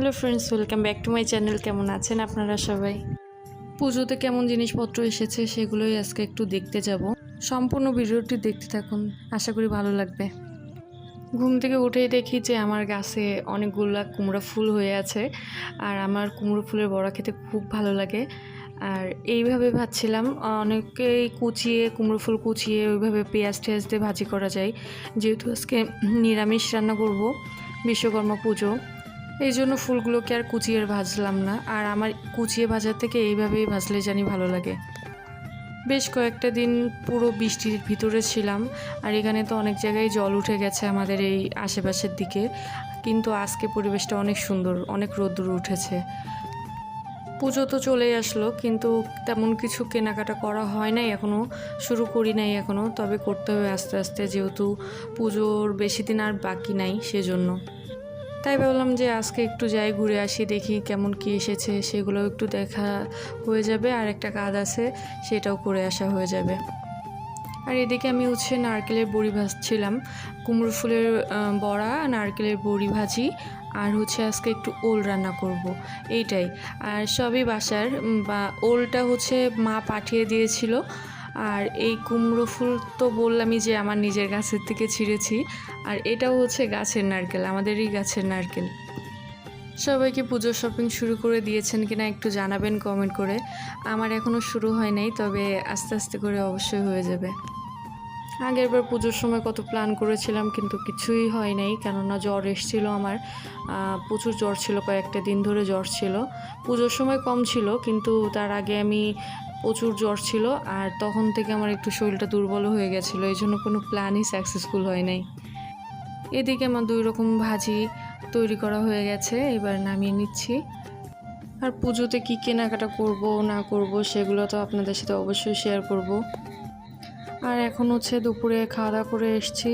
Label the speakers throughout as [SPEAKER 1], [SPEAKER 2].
[SPEAKER 1] Hello friends welcome back to my channel কেমন আছেন আপনারা সবাই? পুজোতে কেমন জিনিসপত্র এসেছে সেগুলোই আজকে একটু দেখতে যাব। সম্পূর্ণ ভিডিওটি দেখতে থাকুন, আশা করি ভালো লাগবে। ঘুম থেকে উঠেই দেখি যে আমার গাছে অনেকগুলা কুমড়ো ফুল হয়ে আছে, আর আমার কুমড়ো ফুলের বড়া খেতে খুব ভালো লাগে। আর এইভাবে ভাবছিলাম অনেকেই কুচিয়ে, কুমড়ো ফুল কুচিয়ে ওইভাবে পেঁয়াজ টেয়াজ দিয়ে ভাজি করা যায়। যেহেতু আজকে নিরামিষ রান্না করব, বিশ্বকর্মা পুজো। এই জন্য ফুলগুলোকে আর কুচিয়ে ভাজলাম না। আর আমার কুচিয়ে ভাজার থেকে এইভাবেই ভাজলে জানি ভালো লাগে। বেশ কয়েকটা দিন পুরো বৃষ্টির ভিতরে ছিলাম, আর এখানে তো অনেক জায়গায় জল উঠে গেছে আমাদের এই আশেপাশের দিকে। কিন্তু আজকে পরিবেশটা অনেক সুন্দর, অনেক রোদ্দুর উঠেছে। পুজো তো চলেই আসলো, কিন্তু তেমন কিছু কেনাকাটা করা হয় নাই এখনও শুরু করি নাই এখনও তবে করতে হবে আস্তে আস্তে, যেহেতু পুজোর বেশি দিন আর বাকি নাই, সেজন্য। তাই ভাবলাম যে আজকে একটু যাই, ঘুরে আসি, দেখি কেমন কি এসেছে সেগুলো একটু দেখা হয়ে যাবে। আর একটা কাজ আছে, সেটাও করে আসা হয়ে যাবে। আর এদিকে আমি হচ্ছে নারকেলের বড়ি ভাজছিলাম। কুমড়ো ফুলের বড়া, নারকেলের বড়ি ভাজি, আর হচ্ছে আজকে একটু ওল রান্না করব। এইটাই। আর সবই বাসার বা ওলটা হচ্ছে মা পাঠিয়ে দিয়েছিল। আর এই কুমড়ো ফুল তো বললামই যে আমার নিজের গাছের থেকে ছিঁড়েছি। আর এটাও হচ্ছে গাছের নারকেল, আমাদেরই গাছের নারকেল। সবাইকে পুজোর শপিং শুরু করে দিয়েছেন কিনা একটু জানাবেন কমেন্ট করে। আমার এখনও শুরু হয় নাই, তবে আস্তে আস্তে করে অবশ্যই হয়ে যাবে। আগের বার পুজোর সময় কত প্ল্যান করেছিলাম, কিন্তু কিছুই হয় নাই, কেননা জ্বর এসেছিল আমার। প্রচুর জ্বর ছিল, কয়েকটা দিন ধরে জ্বর ছিল। পুজোর সময় কম ছিল, কিন্তু তার আগে আমি প্রচুর জ্বর ছিল আর তখন থেকে আমার একটু শরীরটা দুর্বল হয়ে গেছিল, এই জন্য কোনো প্ল্যানই সাকসেসফুল হয় নাই। এদিকে আমার দুই রকম ভাজি তৈরি করা হয়ে গেছে, এবার নামিয়ে নিচ্ছি। আর পুজোতে কী কেনাকাটা করব, না করব, সেগুলো তো আপনাদের সাথে অবশ্যই শেয়ার করব। আর এখন হচ্ছে দুপুরে খাওয়া দাওয়া করে এসছি,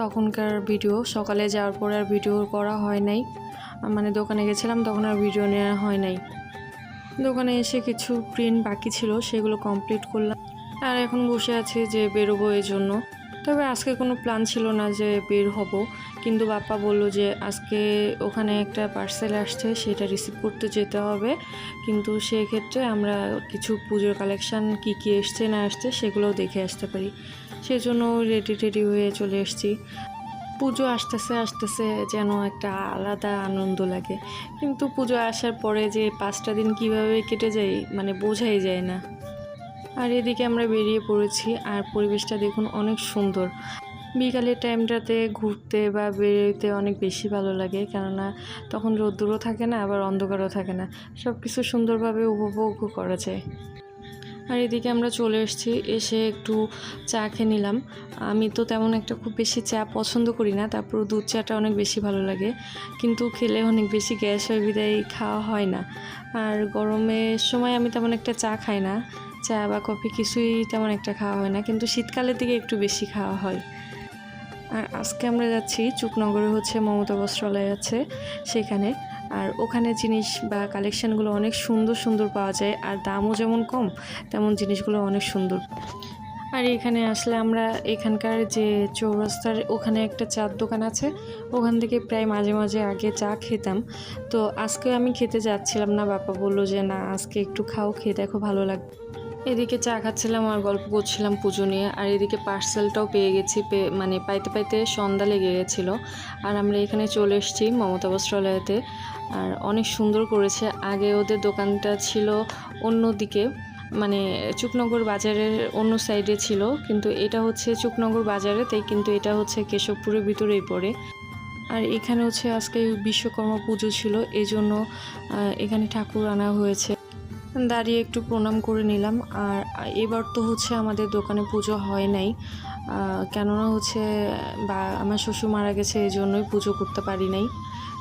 [SPEAKER 1] তখনকার ভিডিও সকালে যাওয়ার পরে আর ভিডিও করা হয় নাই। মানে দোকানে গেছিলাম, তখন আর ভিডিও নেওয়া হয় নাই। দোকানে এসে কিছু প্রিন্ট বাকি ছিল, সেগুলো কমপ্লিট করলাম। আর এখন বসে আছি যে বেরোবো এই জন্য। তবে আজকে কোনো প্ল্যান ছিল না যে বের হব। কিন্তু বাপ্পা বলল যে আজকে ওখানে একটা পার্সেল আসছে, সেটা রিসিভ করতে যেতে হবে। কিন্তু সেক্ষেত্রে আমরা কিছু পুজোর কালেকশান কী কী এসছে না আসছে সেগুলোও দেখে আসতে পারি। সেজন্য রেডি টেডি হয়ে চলে এসেছি। পুজো আসতেছে আসতেছে যেন একটা আলাদা আনন্দ লাগে। কিন্তু পুজো আসার পরে যে পাঁচটা দিন কীভাবে কেটে যায় মানে বোঝাই যায় না। আর এদিকে আমরা বেরিয়ে পড়েছি আর পরিবেশটা দেখুন অনেক সুন্দর। বিকালের টাইমটাতে ঘুরতে বা বেরোতে অনেক বেশি ভালো লাগে, কেননা তখন রোদ্দুরও থাকে না, আবার অন্ধকারও থাকে না। সব কিছু সুন্দরভাবে উপভোগ করা যায়। আর এদিকে আমরা চলে এসেছি, এসে একটু চা খেয়ে নিলাম। আমি তো তেমন একটা খুব বেশি চা পছন্দ করি না তারপর দুধ চাটা অনেক বেশি ভালো লাগে। কিন্তু খেলে অনেক বেশি গ্যাস হয়, বিদায় খাওয়া হয় না। আর গরমের সময় আমি তেমন একটা চা খাই না। চা বা কফি কিছুই তেমন একটা খাওয়া হয় না, কিন্তু শীতকালের দিকে একটু বেশি খাওয়া হয়। আর আজকে আমরা যাচ্ছি, চুকনগরে হচ্ছে মমতা বস্ত্রালয় আছে, সেখানে। আর ওখানে জিনিস বা কালেকশানগুলো অনেক সুন্দর সুন্দর পাওয়া যায়। আর দামও যেমন কম, তেমন জিনিসগুলো অনেক সুন্দর। আর এখানে আসলে আমরা এখানকার যে চৌরাস্তার ওখানে একটা চার দোকান আছে, ওখান থেকে প্রায় মাঝে মাঝে আগে চা খেতাম। তো আজকে আমি খেতে যাচ্ছিলাম না বাপা বলল যে, না, আজকে একটু খাও, খেয়ে দেখো, ভালো লাগবে। এদিকে চা খাচ্ছিলাম, আর গল্প করছিলাম পুজো নিয়ে। আর এদিকে পার্সেলটাও পেয়ে গেছি মানে পাইতে পাইতে সন্ধ্যা লেগে গেছিল। আর আমরা এখানে চলে এসেছি মমতা বস্ত্রালয়তে আর অনেক সুন্দর করেছে। আগে ওদের দোকানটা ছিল অন্য দিকে মানে চুকনগর বাজারের অন্য সাইডে ছিল। কিন্তু এটা হচ্ছে চুকনগর বাজারে, তাই কিন্তু এটা হচ্ছে কেশবপুরের ভিতরেই পড়ে। আর এখানে হচ্ছে আজকে বিশ্বকর্মা পুজো ছিল। এই জন্য এখানে ঠাকুর আনা হয়েছে। দাঁড়িয়ে একটু প্রণাম করে নিলাম। আর এবার তো হচ্ছে আমাদের দোকানে পুজো হয় নাই। কেননা হচ্ছে, বা, আমার শ্বশুর মারা গেছে এই জন্যই পুজো করতে পারি নাই।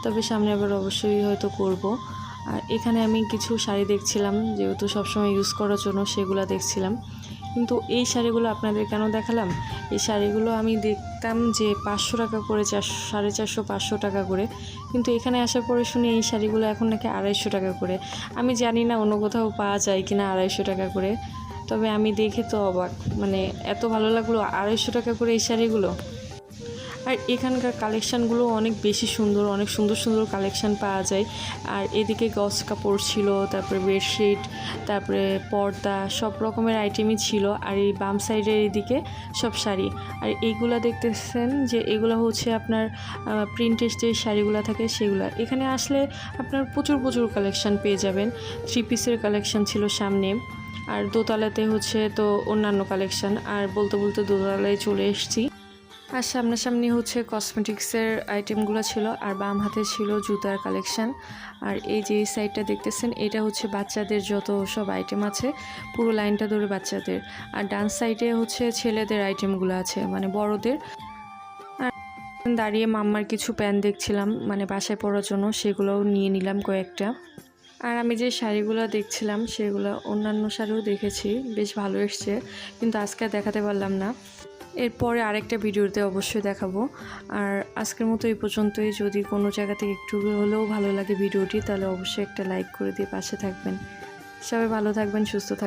[SPEAKER 1] তবে সামনে আবার অবশ্যই হয়তো করব। আর এখানে আমি কিছু শাড়ি দেখছিলাম, যেহেতু সবসময় ইউজ করার জন্য সেগুলো দেখছিলাম। কিন্তু এই শাড়িগুলো আপনাদের কেন দেখালাম? এই শাড়িগুলো আমি দেখতাম যে পাঁচশো টাকা করে, চারশো, সাড়ে চারশো, পাঁচশো টাকা করে। কিন্তু এখানে আসার পরে শুনি এই শাড়িগুলো এখন নাকি আড়াইশো টাকা করে। আমি জানি না অন্য কোথাও পাওয়া যায় কি না আড়াইশো টাকা করে। তবে আমি দেখে তো অবাক। মানে এত ভালো লাগল আড়াইশো টাকা করে এই শাড়িগুলো। আর এখানকার কালেকশানগুলো অনেক বেশি সুন্দর, অনেক সুন্দর সুন্দর কালেকশান পাওয়া যায়। আর এদিকে গস কাপড় ছিল, তারপরে বেডশিট তারপরে পর্দা, সব রকমের আইটেমই ছিল। আর এই বাম সাইডের এদিকে সব শাড়ি। আর এইগুলা দেখতেছেন যে এগুলো হচ্ছে আপনার প্রিন্টের যে শাড়িগুলো থাকে সেগুলো। এখানে আসলে আপনার প্রচুর প্রচুর কালেকশান পেয়ে যাবেন। থ্রি পিসের কালেকশান ছিল সামনে। আর দোতলাতে হচ্ছে তো অন্যান্য কালেকশান আর বলতে বলতে দোতলায় চলে এসেছি। আর সামনাসামনি হচ্ছে কসমেটিক্সের আইটেমগুলো ছিল, আর বাম হাতে ছিল জুতার কালেকশান আর এই যে এই সাইডটা দেখতেছেন, এটা হচ্ছে বাচ্চাদের যত সব আইটেম আছে, পুরো লাইনটা ধরে বাচ্চাদের। আর ডান সাইডে হচ্ছে ছেলেদের আইটেমগুলো আছে মানে বড়দের। আর দাঁড়িয়ে মাম্মার কিছু প্যান দেখছিলাম মানে বাসায় পরার জন্য, সেগুলোও নিয়ে নিলাম কয়েকটা। আর আমি যে শাড়িগুলো দেখছিলাম, সেগুলো অন্যান্য শাড়িও দেখেছি, বেশ ভালো এসছে, কিন্তু আজকে দেখাতে পারলাম না। এরপরে আরেকটা ভিডিওতে অবশ্যই দেখাবো। আর আজকের মতো এই পর্যন্তই। যদি কোনো জায়গা থেকে একটু হলেও ভালো লাগে ভিডিওটি, তাহলে অবশ্যই একটা লাইক করে দিয়ে পাশে থাকবেন। সবাই ভালো থাকবেন, সুস্থ থাকবেন।